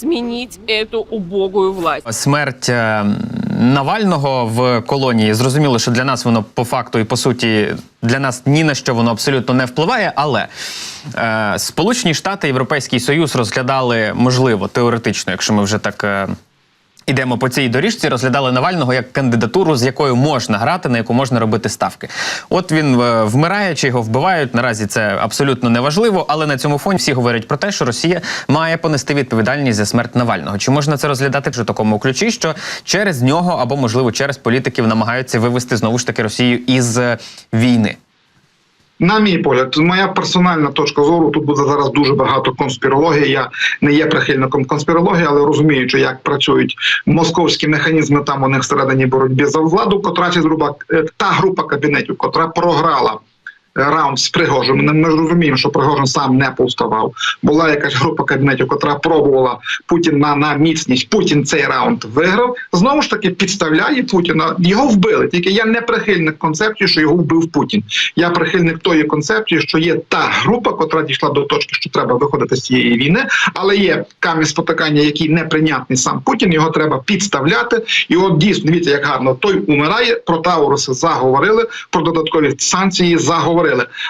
сменить эту убогую власть. Смерть е, Навального в колонії зрозуміло, що для нас воно по факту і по суті для нас ні на що воно абсолютно не впливає. Але е, Сполучені Штати Європейський Союз розглядали можливо теоретично, якщо ми вже так. Е, Ідемо по цій доріжці, розглядали Навального як кандидатуру, з якою можна грати, на яку можна робити ставки. От він е, вмирає, чи його вбивають. Наразі це абсолютно неважливо, але на цьому фоні всі говорять про те, що Росія має понести відповідальність за смерть Навального. Чи можна це розглядати в такому ключі, що через нього або можливо через політиків намагаються вивести знову ж таки Росію із е, війни? На мій погляд, моя персональна точка зору тут буде зараз дуже багато конспірології. Я не є прихильником конспірології, але розуміючи, як працюють московські механізми там у них всередині боротьбі за владу, котра зруба е, та група кабінетів, котра програла. Раунд з Пригожиним. Ми ж розуміємо, що Пригожин сам не повставав. Була якась група кабінетів, котра пробувала Путін на, на міцність. Путін цей раунд виграв. Знову ж таки підставляє Путіна. Його вбили. Тільки я не прихильник концепції, що його вбив Путін. Я прихильник тої концепції, що є та група, котра дійшла до точки, що треба виходити з цієї війни, але є камінь спотикання, який неприйнятний сам Путін. Його треба підставляти. І от дійсно дивіться, як гарно той умирає. Про Тауруси заговорили, про додаткові санкції заговорили.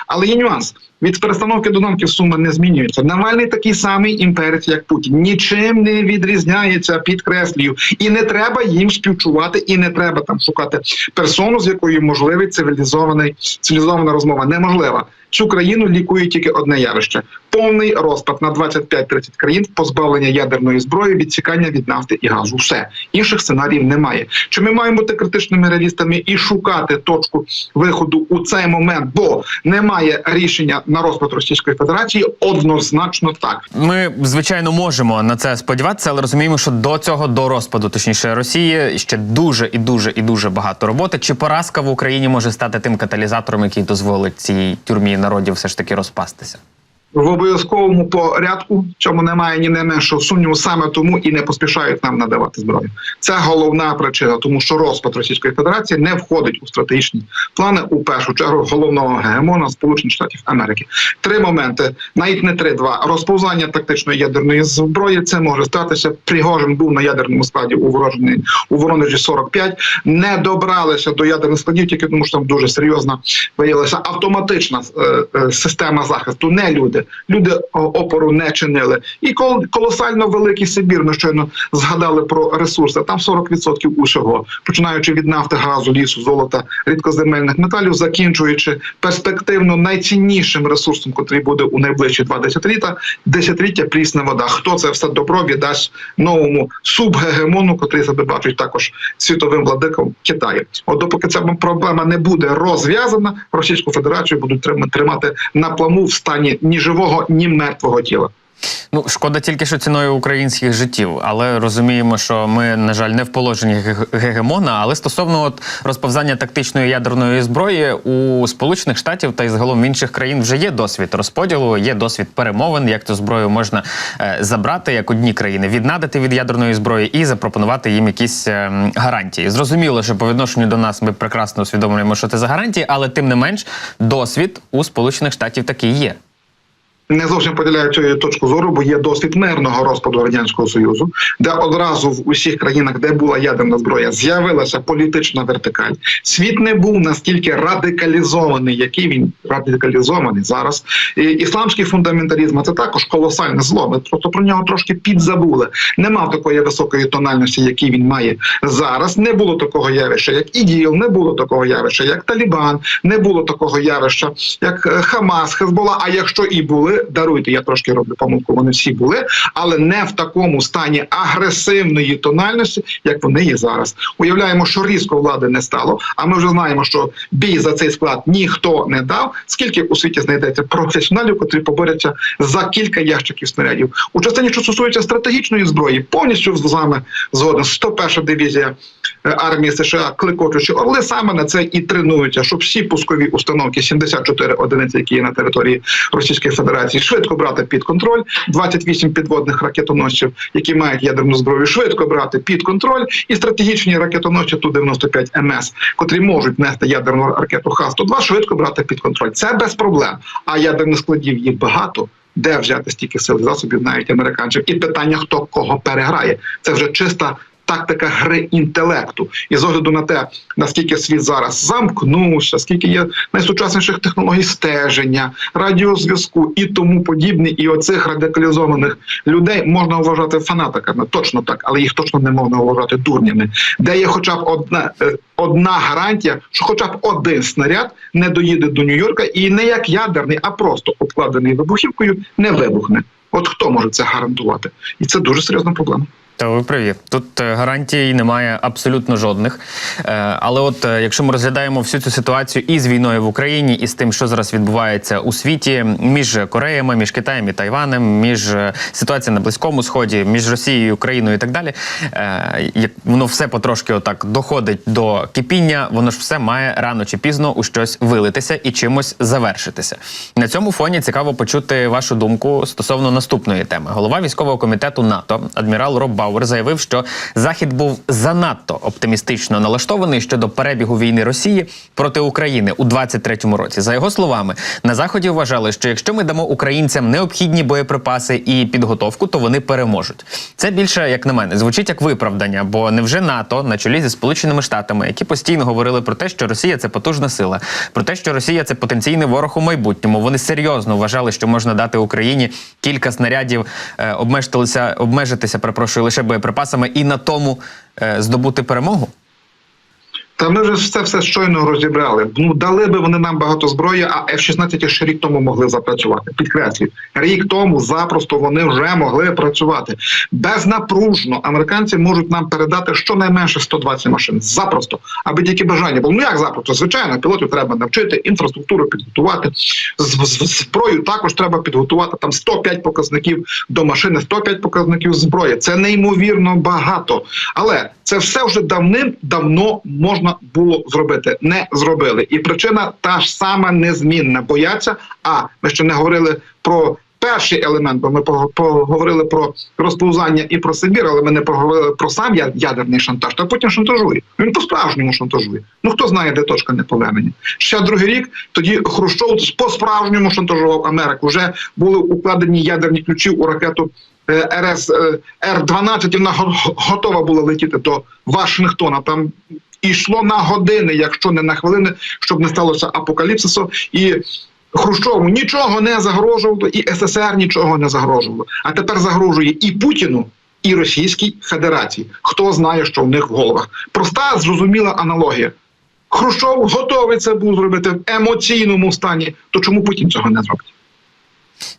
Але є нюанс. Від перестановки додомків сума не змінюється. Навальний такий самий імперець, як Путін. Нічим не відрізняється, підкреслюю. І не треба їм співчувати, і не треба там шукати персону, з якою можливий цивілізований цивілізована розмова. Неможлива. Цю країну лікує тільки одне явище: повний розпад на 25-30 країн, позбавлення ядерної зброї, відсікання від нафти і газу. Все інших сценаріїв немає. Чи ми маємо бути критичними реалістами і шукати точку виходу у цей момент? Бо немає рішення на розпад Російської Федерації. Однозначно так. Ми звичайно можемо на це сподіватися, але розуміємо, що до цього до розпаду, точніше Росії, ще дуже і дуже і дуже багато роботи. Чи поразка в Україні може стати тим каталізатором, який дозволить цій тюрмі народів все ж таки розпастися? В обов'язковому порядку. В цьому немає ні не меншого сумніву. Саме тому і не поспішають нам надавати зброю. Це головна причина, тому що розпад Російської Федерації не входить у стратегічні плани у першу чергу головного гегемона Сполучених Штатів Америки. Три моменти, навіть не три, два розповзання тактичної ядерної зброї. Це може статися. Пригожин був на ядерному складі у Воронежі, у Воронежі 45. Не добралися до ядерних складів, тільки тому, що там дуже серйозна виявилася автоматична е, е, система захисту. Не люди. Люди опору не чинили. І кол, колосально великий Сибір. Ми щойно згадали про ресурси. Там 40% усього, починаючи від нафти, газу, лісу, золота, рідкоземельних металів, закінчуючи перспективно найціннішим ресурсом, котрий буде у найближчі два десятиліття, десятиліття прісна вода. Хто це все добро віддасть новому субгегемону, котрий себе бачить також світовим владиком Китаю. От допоки ця проблема не буде розв'язана, Російську Федерацію будуть тримати на плаву в стані ні живого, ні мертвого тіла. Ну шкода тільки, що ціною українських життів, але розуміємо, що ми, на жаль, не в положенні ге- гегемона. Але стосовно от розповзання тактичної ядерної зброї у Сполучених Штатів та й загалом інших країн вже є досвід розподілу, є досвід перемовин, як цю зброю можна е, забрати, як одні країни віднадити від ядерної зброї і запропонувати їм якісь е, гарантії. Зрозуміло, що по відношенню до нас ми прекрасно усвідомлюємо, що це за гарантії, але тим не менш досвід у Сполучених Штатів такий є. Не зовсім поділяю цю точку зору, бо є досвід мирного розпаду радянського союзу, де одразу в усіх країнах, де була ядерна зброя, з'явилася політична вертикаль. Світ не був настільки радикалізований, який він радикалізований зараз. І ісламський фундаменталізм це також колосальне зло. Ми просто про нього трошки підзабули. Не мав такої високої тональності, який він має зараз. Не було такого явища, як ІДІЛ, не було такого явища, як Талібан, не було такого явища, як е, Хамас, Хезбола. А якщо і були, даруйте, я трошки роблю помилку. Вони всі були, але не в такому стані агресивної тональності, як вони є зараз. Уявляємо, що різко влади не стало. А ми вже знаємо, що бій за цей склад ніхто не дав. Скільки у світі знайдеться професіоналів, котрі поборються за кілька ящиків снарядів у частині, що стосується стратегічної зброї, повністю з вами згоден. 101 дивізія е, армії США, кликочучи орли, саме на це і тренуються, щоб всі пускові установки, 74 одиниці, які є на території Російської Федерації, швидко брати під контроль. 28 підводних ракетоносців, які мають ядерну зброю, швидко брати під контроль, і стратегічні ракетоносці ту 95 МС, котрі можуть нести ядерну ракету Х-102, швидко брати під контроль. Це без проблем. А ядерних складів їх багато. де взяти стільки сил засобів, навіть американців, і питання, хто кого переграє. Це вже чиста. Тактика гри інтелекту, і з огляду на те, наскільки світ зараз замкнувся, скільки є найсучасніших технологій стеження, радіозв'язку і тому подібне, і оцих радикалізованих людей можна вважати фанатиками, точно так, але їх точно не можна вважати дурнями. Де є хоча б одна е, одна гарантія, що хоча б один снаряд не доїде до Нью-Йорка і не як ядерний, а просто обкладений вибухівкою, не вибухне. От хто може це гарантувати? І це дуже серйозна проблема. Та ви праві. Тут е, гарантій немає абсолютно жодних. Е, Але от е, якщо ми розглядаємо всю цю ситуацію і з війною в Україні, і з тим, що зараз відбувається у світі між Кореями, між Китаєм і Тайванем, між ситуація на Близькому Сході, між Росією, Україною і так далі, як воно все потрошки отак доходить до кипіння, воно ж все має рано чи пізно у щось вилитися і чимось завершитися. На цьому фоні цікаво почути вашу думку стосовно наступної теми. Голова військового комітету НАТО, адмірал Роб Бауер, заявив, що Захід був занадто оптимістично налаштований щодо перебігу війни Росії проти України у 23-му році. За його словами, на заході вважали, що якщо ми дамо українцям необхідні боєприпаси і підготовку, то вони переможуть. Це більше, як на мене, звучить як виправдання, бо невже НАТО на чолі зі Сполученими Штатами, які постійно говорили про те, що Росія це потужна сила, про те, що Росія це потенційний ворог у майбутньому. Вони серйозно вважали, що можна дати Україні кілька снарядів, е, обмежитися, обмежитися, перепрошую, лише боєприпасами і на тому е, здобути перемогу. Та ми вже це все щойно розібрали. Ну дали би вони нам багато зброї, а F-16 ще рік тому могли запрацювати. Підкреслюю, рік тому запросто вони вже могли працювати безнапружно. Американці можуть нам передати щонайменше 120 машин. Запросто, аби тільки бажання було. Ну як запросто? Звичайно, пілотів треба навчити, інфраструктуру підготувати. Зброю також треба підготувати там 105 показників до машини, 105 показників зброї. Це неймовірно багато. Але це все вже давним-давно можна було зробити. Не зробили. І причина та ж сама незмінна. Бояться. А ми ще не говорили про. Перший елемент, бо ми поговорили про розповзання і про Сибір, але ми не поговорили про сам ядерний шантаж, та потім шантажує. Він по-справжньому шантажує. Ну хто знає, де точка неповернення. Ще другий рік тоді Хрущов по-справжньому шантажував Америку. Вже були укладені ядерні ключі у ракету РС е, Р-12, і вона готова була летіти до Вашингтона. Там йшло на години, якщо не на хвилини, щоб не сталося апокаліпсису. І Хрущову нічого не загрожувало, і СССР нічого не загрожувало. А тепер загрожує і Путіну, і Російській Федерації. Хто знає, що в них в головах. Проста, зрозуміла аналогія. Хрущов готовий це був зробити в емоційному стані. То чому Путін цього не зробить?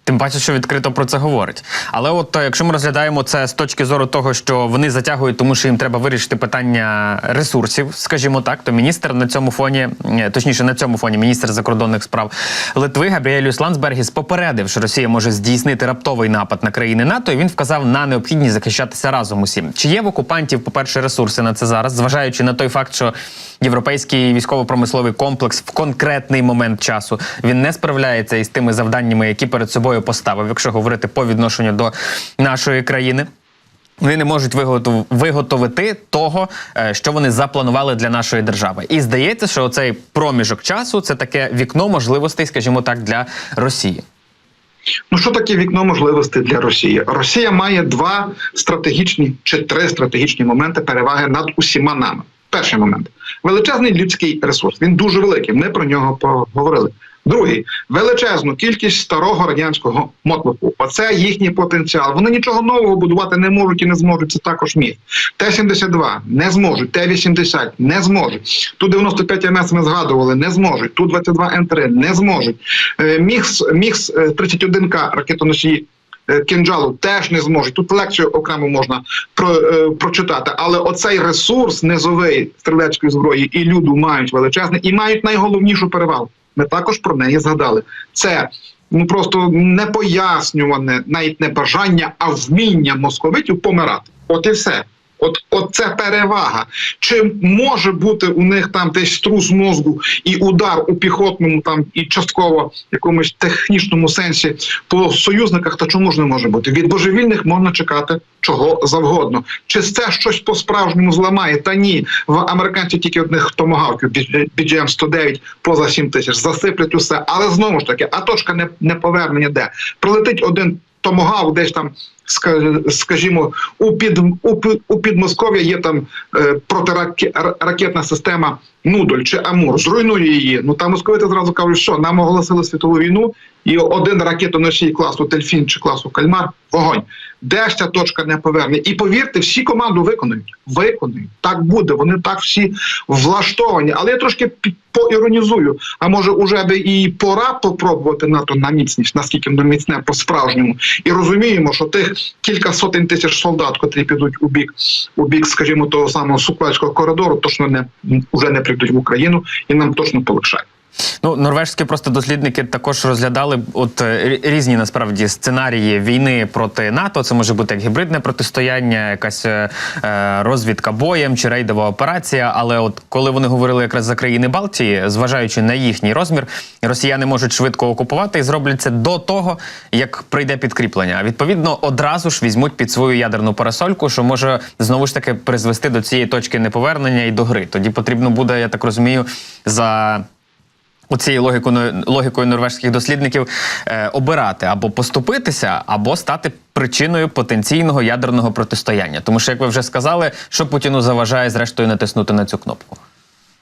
Тим паче, що відкрито про це говорить. Але от е, якщо ми розглядаємо це з точки зору того, що вони затягують, тому що їм треба вирішити питання ресурсів, скажімо так, то міністр на цьому фоні, точніше на цьому фоні, міністр закордонних справ Литви Габріелюс Ландсбергіс попередив, що Росія може здійснити раптовий напад на країни НАТО, і він вказав на необхідність захищатися разом усім. Чи є в окупантів, по-перше, ресурси на це зараз, зважаючи на той факт, що європейський військово-промисловий комплекс в конкретний момент часу він не справляється із тими завданнями, які перед собою поставив, якщо говорити по відношенню до нашої країни. Вони не можуть виготов- виготовити того, е, що вони запланували для нашої держави. І здається, що цей проміжок часу це таке вікно можливостей, скажімо так, для Росії. Ну що таке вікно можливостей для Росії? Росія має два стратегічні чи три стратегічні моменти переваги над усіма нами. Перший момент величезний людський ресурс. Він дуже великий. Ми про нього поговорили. Другий величезну кількість старого радянського мотлоху. Оце їхній потенціал. Вони нічого нового будувати не можуть і не зможуть. Це також міф. Т-72 не зможуть, Т-80 не зможуть. Ту 95 МС ми згадували, не зможуть. Ту 22 М3 не зможуть. Мікс, мікс е, 31К ракетоносії е, кинджалу теж не зможуть. Тут лекцію окремо можна про, е, прочитати, але оцей ресурс низовий стрілецької зброї і люду мають величезний і мають найголовнішу перевагу. Ми також про неї згадали. Це ну просто непояснюване, навіть не бажання, а вміння московитів помирати. От і все. От, от це перевага. Чи може бути у них там десь струс мозку і удар у піхотному там і частково якомусь технічному сенсі по союзниках, та чому ж не може бути? Від божевільних можна чекати чого завгодно. Чи це щось по справжньому зламає? Та ні, в американців тільки одних томагавків BGM 109 поза 7 тисяч засиплять усе. Але знову ж таки, а точка не, не повернення де прилетить один томагав десь там. Ска- Скажімо, у під у, під- у Підмосков'я є там е, протиракетна система Нудоль чи Амур, зруйнує її. Ну там московити зразу кажуть, що нам оголосили світову війну, і один ракетоносій класу Дельфін чи класу Кальмар вогонь. Де ж ця точка не поверне? І повірте, всі команду виконують. Виконують. Так буде. Вони так всі влаштовані. Але я трошки поіронізую. А може, уже би і пора попробувати НАТО на міцність, наскільки воно міцне по справжньому. І розуміємо, що тих кілька сотень тисяч солдат, котрі підуть у бік, у бік, скажімо, того самого Суклацького коридору, точно не уже не прийдуть в Україну, і нам точно полегшає. Ну, норвежські просто дослідники також розглядали от е, різні насправді сценарії війни проти НАТО. Це може бути як гібридне протистояння, якась е, е, розвідка боєм чи рейдова операція. Але от коли вони говорили якраз за країни Балтії, зважаючи на їхній розмір, росіяни можуть швидко окупувати і зроблять це до того, як прийде підкріплення. А відповідно одразу ж візьмуть під свою ядерну парасольку, що може знову ж таки призвести до цієї точки неповернення і до гри. Тоді потрібно буде, я так розумію, за Оцією логікою, логікою норвежських дослідників е, обирати або поступитися, або стати причиною потенційного ядерного протистояння. Тому що, як ви вже сказали, що Путіну заважає зрештою натиснути на цю кнопку.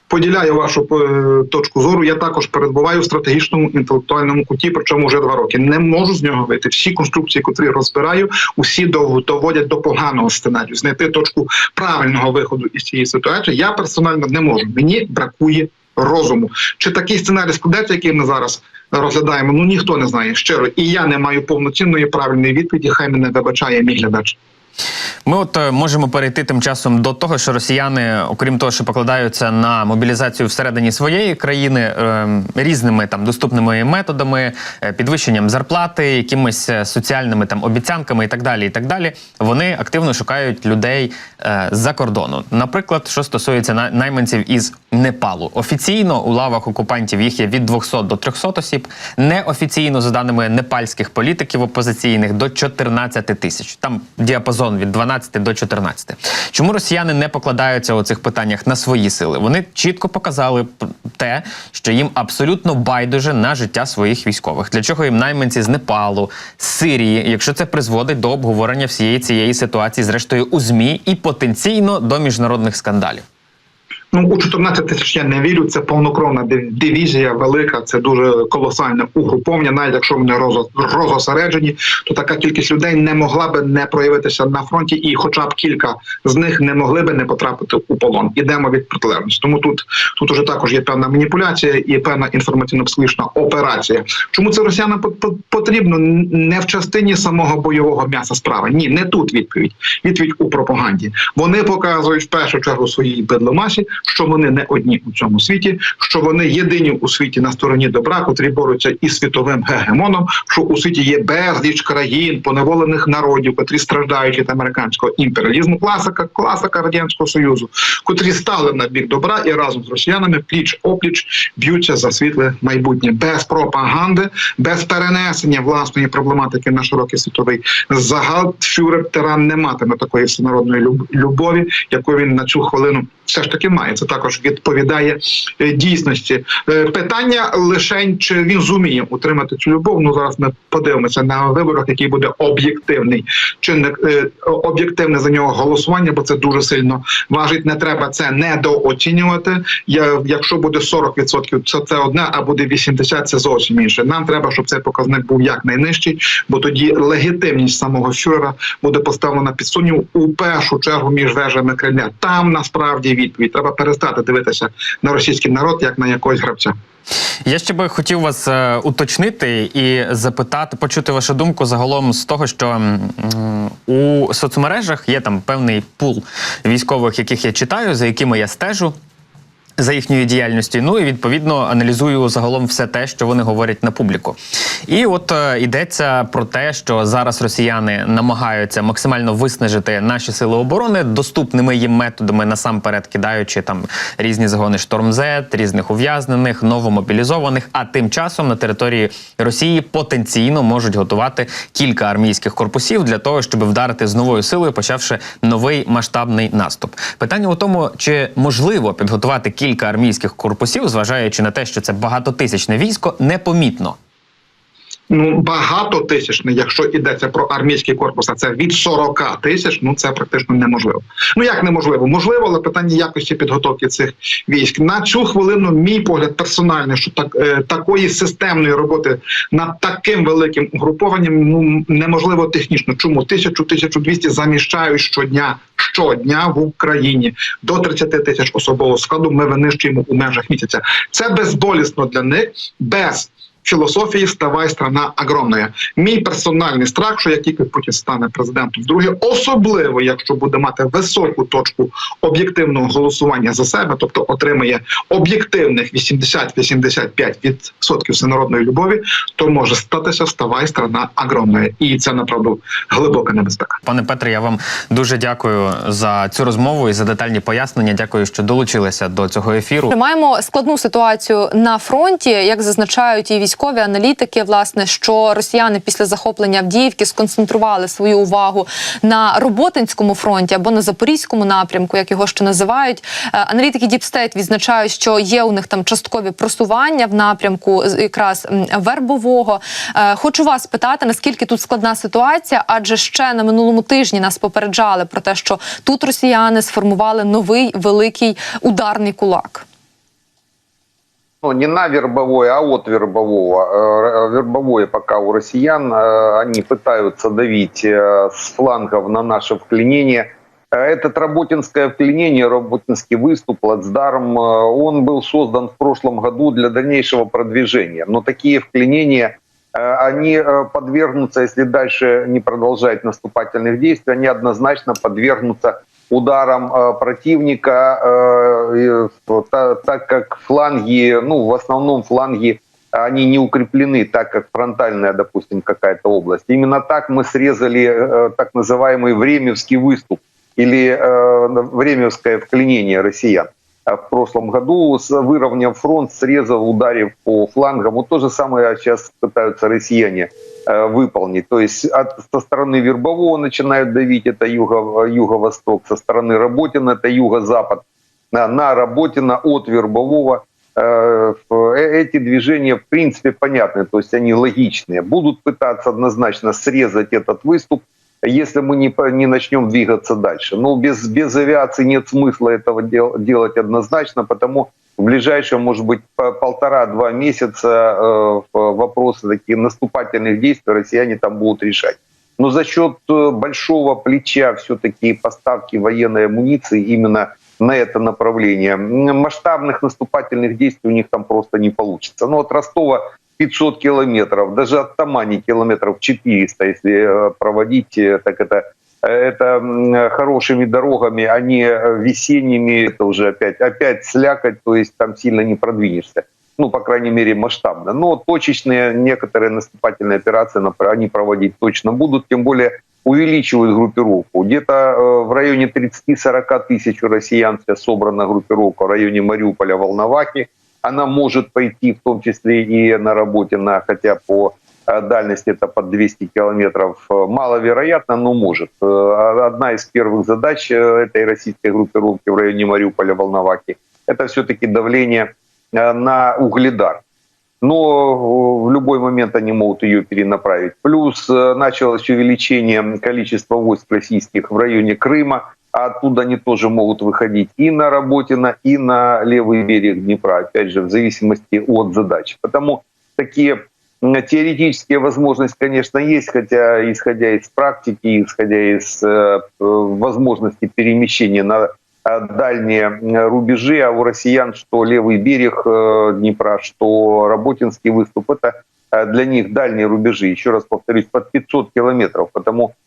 Поділяю вашу е, точку зору. Я також перебуваю в стратегічному інтелектуальному куті, причому вже два роки. Не можу з нього вийти. Всі конструкції, котрі розбираю, усі дов- доводять до поганого сценарію. Знайти точку правильного виходу із цієї ситуації. Я персонально не можу. Мені бракує розуму. Чи такий сценарій складеться, який ми зараз розглядаємо? Ну ніхто не знає щиро. І я не маю повноцінної правильної відповіді. Хай мене вибачає мій глядач. Ми от е, можемо перейти тим часом до того, що росіяни, окрім того, що покладаються на мобілізацію всередині своєї країни е, різними там доступними методами, е, підвищенням зарплати, якимись е, соціальними там обіцянками і так далі. І так далі. Вони активно шукають людей е, з-за кордону. Наприклад, що стосується на- найманців із Непалу, офіційно у лавах окупантів їх є від 200 до 300 осіб. Неофіційно, за даними непальських політиків опозиційних, до 14 тисяч. Там діапазон від 12 до 14. Чому росіяни не покладаються у цих питаннях на свої сили? Вони чітко показали те, що їм абсолютно байдуже на життя своїх військових. Для чого їм найманці з Непалу, з Сирії, якщо це призводить до обговорення всієї цієї ситуації, зрештою у змі і потенційно до міжнародних скандалів. Ну, у 14 тисяч я не вірю. Це повнокровна дивізія, велика, це дуже колосальне угруповання. Навіть якщо вони розо- розосереджені, то така кількість людей не могла би не проявитися на фронті, і хоча б кілька з них не могли би не потрапити у полон. Ідемо від протилежності. Тому тут тут уже також є певна маніпуляція і певна інформаційно-психологічна операція. Чому це росіянам по- по- потрібно не в частині самого бойового м'яса справи? Ні, не тут відповідь. Відповідь у пропаганді. Вони показують в першу чергу своїй бедломасі, що вони не одні у цьому світі, що вони єдині у світі на стороні добра, котрі борються із світовим гегемоном, що у світі є безліч країн, поневолених народів, котрі страждають від американського імперіалізму, класика, класика радянського союзу, котрі стали на бік добра і разом з росіянами пліч опліч б'ються за світле майбутнє без пропаганди, без перенесення власної проблематики на широкий світовий загал. Фюрер тиран не матиме такої всенародної люб- любові, яку він на цю хвилину все ж таки має. Це також відповідає е, дійсності. Е, Питання лише чи він зуміє утримати цю любов. Ну зараз ми подивимося на виборах, який буде об'єктивний чинник, е, об'єктивне за нього голосування, бо це дуже сильно важить. Не треба це недооцінювати. Я, якщо буде 40%, це, це одне, а буде 80%, це зовсім інше. Нам треба, щоб цей показник був якнайнижчий, бо тоді легітимність самого фюрера буде поставлена під сумнів у першу чергу між вежами Кремля. Там насправді відповідь. Треба перестати дивитися на російський народ як на якогось гравця. Я ще би хотів вас е, уточнити і запитати, почути вашу думку загалом з того, що у соцмережах є там певний пул військових, яких я читаю, за якими я стежу. За їхньою діяльністю. Ну і відповідно аналізую загалом все те, що вони говорять на публіку. І от е, йдеться про те, що зараз росіяни намагаються максимально виснажити наші сили оборони доступними їм методами, насамперед кидаючи там різні загони штормзет, різних ув'язнених, новомобілізованих. А тим часом на території Росії потенційно можуть готувати кілька армійських корпусів для того, щоб вдарити з новою силою, почавши новий масштабний наступ. Питання у тому, чи можливо підготувати кілька армійських корпусів, зважаючи на те, що це багатотисячне військо, непомітно. Ну багато тисячне, якщо йдеться про армійський корпус, а це від 40 тисяч. Ну це практично неможливо. Ну як неможливо? Можливо, але питання якості підготовки цих військ на цю хвилину. Мій погляд персональний, що так е, такої системної роботи над таким великим угрупованням ну неможливо технічно. Чому тисячу тисячу двісті заміщають щодня щодня в Україні до 30 тисяч особового складу. Ми винищуємо у межах місяця. Це безболісно для них без філософії «Вставай, страна огромна». Мій персональний страх, що як тільки Путін стане президентом вдруге, особливо якщо буде мати високу точку об'єктивного голосування за себе, тобто отримає об'єктивних 80-85% всенародної любові, то може статися «Вставай, страна огромна». І це направду глибока небезпека. Пане Петре, я вам дуже дякую за цю розмову і за детальні пояснення. Дякую, що долучилися до цього ефіру. Маємо складну ситуацію на фронті, як зазначають і військові аналітики, власне, що росіяни після захоплення Авдіївки сконцентрували свою увагу на Роботинському фронті або на Запорізькому напрямку, як його ще називають. Е, Аналітики Діпстейт відзначають, що є у них там часткові просування в напрямку якраз вербового. Е, Хочу вас питати, наскільки тут складна ситуація, адже ще на минулому тижні нас попереджали про те, що тут росіяни сформували новий великий ударний кулак. Ну, не на вербовое, а от вербового. Э, Вербовое пока у россиян. Э, Они пытаются давить э, с флангов на наше вклинение. Э, Этот работинское вклинение, работинский выступ, плацдарм, э, он был создан в прошлом году для дальнейшего продвижения. Но такие вклинения, э, они э, подвергнутся, если дальше не продолжать наступательных действий, они однозначно подвергнутся ударом э, противника, э, так как фланги, ну, в основном фланги, они не укреплены, так как фронтальная, допустим, какая-то область. Именно так мы срезали э, так называемый Времевский выступ или Времевское вклинение россиян. А В прошлом году, выровняв фронт, срезав, ударив по флангам. Вот то же самое сейчас пытаются россияне выполнить. То есть от, со стороны Вербового начинают давить, это юго, юго-восток, со стороны Работина, это юго-запад, на, на Работина от Вербового. Э, э, Эти движения, в принципе, понятны, то есть они логичные. Будут пытаться однозначно срезать этот выступ, если мы не, не начнем двигаться дальше. Но без, без авиации нет смысла этого дел- делать однозначно, потому в ближайшем, может быть, по- полтора-два месяца э, вопросы такие наступательных действий россияне там будут решать. Но за счет э, большого плеча все-таки поставки военной амуниции именно на это направление, масштабных наступательных действий у них там просто не получится. Ну, от Ростова 500 километров, даже от Тамани километров 400, если э, проводить, так это это хорошими дорогами, а не э, весенними, это уже опять, опять слякоть, то есть там сильно не продвинешься. Ну, по крайней мере, масштабно. Но точечные некоторые наступательные операции они проводить точно будут, тем более увеличивают группировку. Где-то э, в районе 30-40 тысяч у россиян сейчас собрана группировка в районе Мариуполя, Волновахи. Она может пойти в том числе и на работе, на, хотя по э, дальности это под 200 километров э, маловероятно, но может. Э, Одна из первых задач э, этой российской группировки в районе Мариуполя, Волновахи, это все-таки давление на Угледар. Но в любой момент они могут ее перенаправить. Плюс началось увеличение количества войск российских в районе Крыма, а оттуда они тоже могут выходить и на Работино, и на левый берег Днепра, опять же, в зависимости от задач. Потому такие теоретические возможности, конечно, есть, хотя исходя из практики, исходя из э, э, возможности перемещения на э, дальние э, рубежи, а у россиян что левый берег э, Днепра, что Работинский выступ, это э, для них дальние рубежи, еще раз повторюсь, под 500 километров, потому э,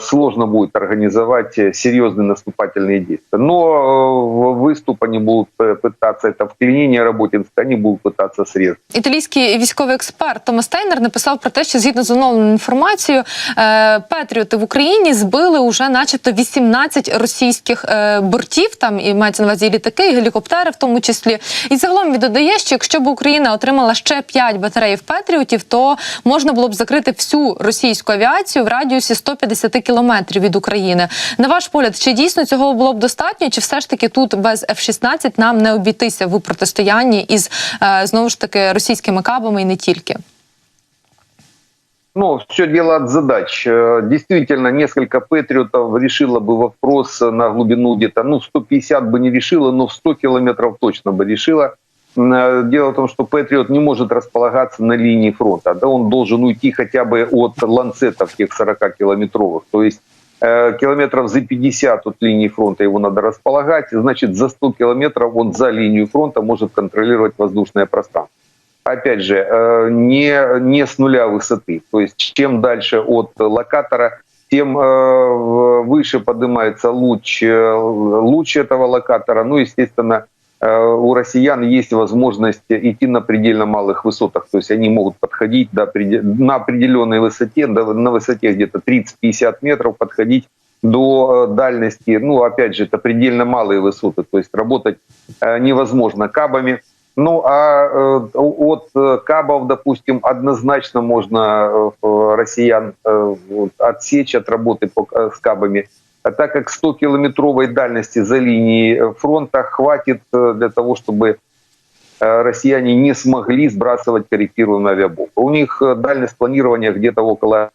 сложно будет организовать э, серьезные наступательные действия. Но э, в выступ они будут э, пытаться, это вклинение Работинска, они будут пытаться срезать. Італійський військовий експерт Томас Тейнер написав про те, що згідно з оновленою інформацією, е, Петріоти в Україні збили уже, начебто, 18 російських е, бортів. Там і мається на увазі і літаки, і гелікоптери, в тому числі. І загалом він додає, що якщо б Україна отримала ще 5 батареїв Петріотів, то можна було б закрити всю російську авіацію в радіусі 150 кілометрів від України. На ваш погляд, чи дійсно цього було б достатньо, чи все ж таки тут без F-16 нам не обійтися в протистоянні із е, знову ж таки російськими кабами і не тільки? Ну, все дело от задач. Э, Действительно, несколько патриотов решило бы вопрос на глубину где-то, ну, 150 бы не решило, но в 100 километров точно бы решило. Э, Дело в том, что Патриот не может располагаться на линии фронта. Да, он должен уйти хотя бы от ланцетов тех 40-километровых. То есть э, километров за 50 от линии фронта его надо располагать. Значит, за 100 километров он за линию фронта может контролировать воздушное пространство опять же, э, не, не с нуля высоты. То есть чем дальше от локатора, тем выше поднимается луч, луч этого локатора. Ну, естественно, у россиян есть возможность идти на предельно малых высотах. То есть они могут подходить до, на определенной высоте, на высоте где-то 30-50 метров, подходить до э, дальности, ну, опять же, это предельно малые высоты, то есть работать э, невозможно кабами. Ну, а э, от э, кабов, допустим, однозначно можно э, россиян э, отсечь от работы э, с кабами. А так как 100-километровой дальности за линией э, фронта хватит э, для того, чтобы э, россияне не смогли сбрасывать корректируемую авиабомбу. У них дальность планирования где-то около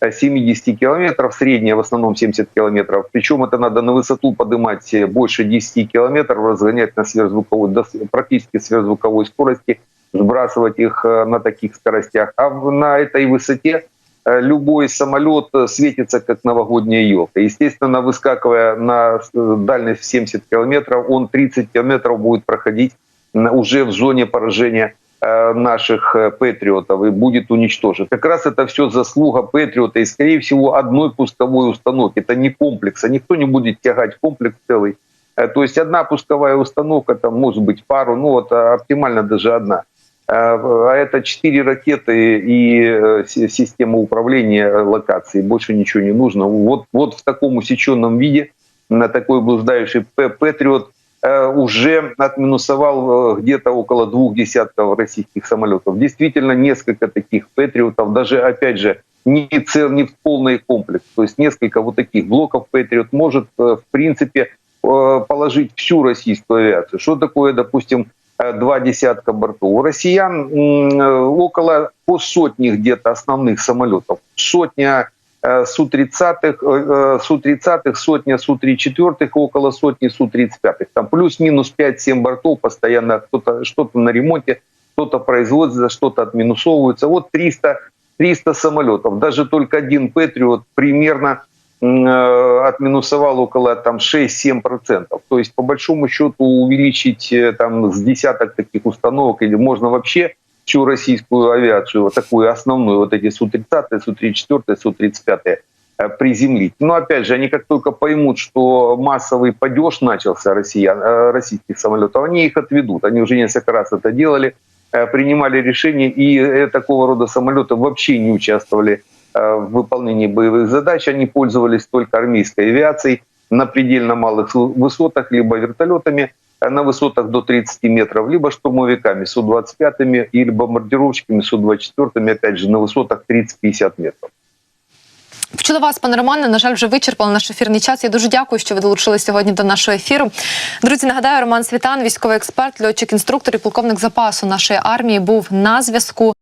э, 70 километров, средняя в основном 70 километров. Причем это надо на высоту поднимать больше 10 километров, разгонять на сверхзвуковой, практически сверхзвуковой скорости, сбрасывать их на таких скоростях. А на этой высоте любой самолет э, светится как новогодняя елка. Естественно, выскакивая на э, дальность в 70 километров, он 30 километров будет проходить уже в зоне поражения э, наших э, патриотов и будет уничтожен. Как раз это все заслуга патриота и, скорее всего, одной пусковой установки. Это не комплекс, а никто не будет тягать комплекс целый. Э, То есть одна пусковая установка, там может быть пару, ну вот а оптимально даже одна. Э, А это четыре ракеты и э, си- система управления локацией. Больше ничего не нужно. Вот, вот в таком усеченном виде на такой блуждающий Патриот э, уже отминусовал э, где-то около двух десятков российских самолетов. Действительно, несколько таких Патриотов, даже, опять же, не, цел, не в полный комплекс. То есть несколько вот таких блоков Патриот может, в принципе, положить всю российскую авиацию. Что такое, допустим, два десятка бортов? У россиян э, около по сотни где-то основных самолетов. Сотня э, Су-30, э, Су-30, сотня Су-34, около сотни Су-35. Там плюс-минус 5-7 бортов постоянно кто-то, что-то на ремонте, кто-то производится, что-то отминусовывается. Вот 300, 300 самолетов. Даже только один Патриот примерно э, отминусовал около там 6-7%. То есть, по большому счету, увеличить э, там с десяток таких установок или можно вообще всю российскую авиацию, вот такую основную, вот эти Су-30, Су-34, Су-35, э, приземлить. Но опять же, они как только поймут, что массовый падеж начался россиян, э, российских самолетов, они их отведут. Они уже несколько раз это делали, э, принимали решения, и э, такого рода самолеты вообще не участвовали э, в выполнении боевых задач. Они пользовались только армейской авиацией на предельно малых высотах, либо вертолетами э, на высотах до 30 метров, либо штурмовиками Су-25 или бомбардировщиками Су-24, опять же, на высотах 30-50 метров. Почула вас, пане Романе. На жаль, вже вичерпали наш ефірний час. Я дуже дякую, що ви долучились сьогодні до нашого ефіру. Друзі, нагадаю, Роман Світан, військовий експерт, льотчик інструктор і полковник запасу нашої армії, був на зв'язку.